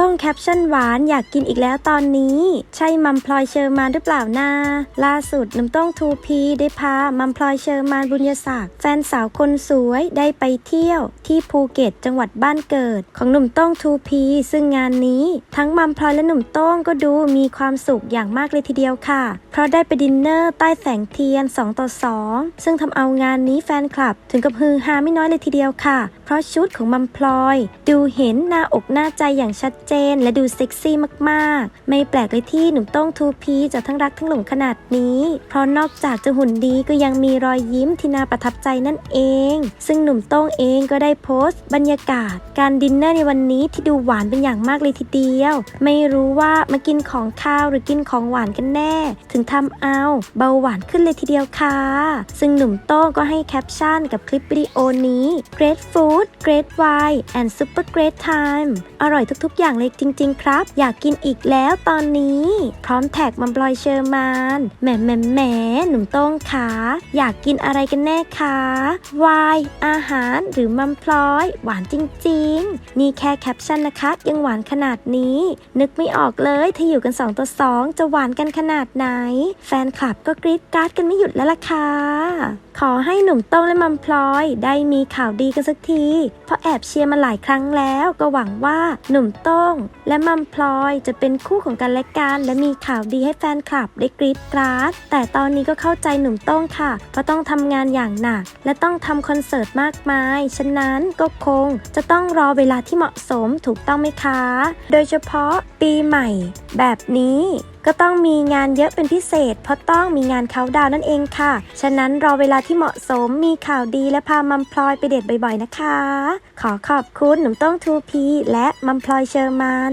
ต้องแคปชั่นหวานอยากกินอีกแล้วตอนนี้ ช่มัมพลอยเชอร์มานหรือเปล่านาล่าสุดหนุ่มต้องทูพีได้พามัมพลอยเชอร์มานบุญยศักดิ์แฟนสาวคนสวยได้ไปเที่ยว ที่ภูเก็ตจังหวัดบ้านเกิด ของหนุ่มต้องทูพีซึ่งงานนี้ ทั้งมัมพลอยและหนุ่มต้องก็ดูมีความสุขอย่างมากเลยทีเดียวค่ะ เพราะได้ไปดินเนอร์ใต้แสงเทียน 2 ต่อ 2 ซึ่งทำเอางานนี้แฟนคลับ ถึงกับฮือฮาไม่น้อยเลยทีเดียวค่ะ เพราะชุดของมัมพลอย ดูเห็นหน้าอกหน้าใจอย่างชัดเจน และดูเซ็กซี่มากๆ ไม่แปลกเลยที่หนุ่มโต้องทูพีจะทั้งรักทั้งหลงขนาดนี้ เพราะนอกจากจะหุ่นดีก็ยังมีรอยยิ้มที่น่าประทับใจนั่นเอง ซึ่งหนุ่มโต้งเองก็ได้โพสต์ บรรยากาศ การดินเนอร์ในวันนี้ที่ดูหวานเป็นอย่างมากเลยทีเดียว ไม่รู้ว่ามากินของข้าวหรือกินของหวานกันแน่ ถึงทำเอาเบาหวานขึ้นเลยทีเดียวค่ะ ซึ่งหนุ่มโต้งก็ให้แคปชั่นกับคลิปวิดีโอนี้ Great Food Great Wine and Super Great Time อร่อยทุกๆ อย่างเลยจริง ๆ ครับ อยากกินอีกแล้วตอนนี้พร้อมแท็กมัมบลอยเชอร์มานแหมแหมแหมหนุ่มโต้งขาอยากกินอะไรกันแน่คะวายอาหารหรือมัมพลอย หวานจริง ๆ นี่แค่แคปชั่นนะคะ ยังหวานขนาดนี้ นึกไม่ออกเลยถ้าอยู่กัน 2 ต่อ 2 จะหวานกันขนาดไหน แฟนคลับก็กรี๊ดการ์ดกันไม่หยุดแล้วล่ะค่ะขอให้หนุ่มโต้งและมัมพลอยได้มีข่าวดีกันสักที เพราะแอบเชียร์มาหลายครั้งแล้วก็หวังว่าหนุ่มโต้งและมัมพลอยจะเป็นคู่ของกันและกันและมีข่าวดีให้แฟนคลับได้กรี๊ดกราด แต่ตอนนี้ก็เข้าใจหนุ่มโต้งค่ะเพราะต้องทำงานอย่างหนัก และต้องทำคอนเสิร์ตมากมาย ฉะนั้นก็คงจะต้องรอเวลาที่เหมาะสมถูกต้องไหมคะ โดยเฉพาะปีใหม่ แบบนี้ก็ต้องมีงานเยอะเป็นพิเศษ เพราะต้องมีงานเขาดาวน์นั่นเองค่ะ ฉะนั้นรอเวลาที่เหมาะสมมีข่าวดีและพามัมพลอยไปเดทบ่อยๆนะคะ ขอขอบคุณหนุ่มต้องทูพีและมัมพลอยเชอร์มาน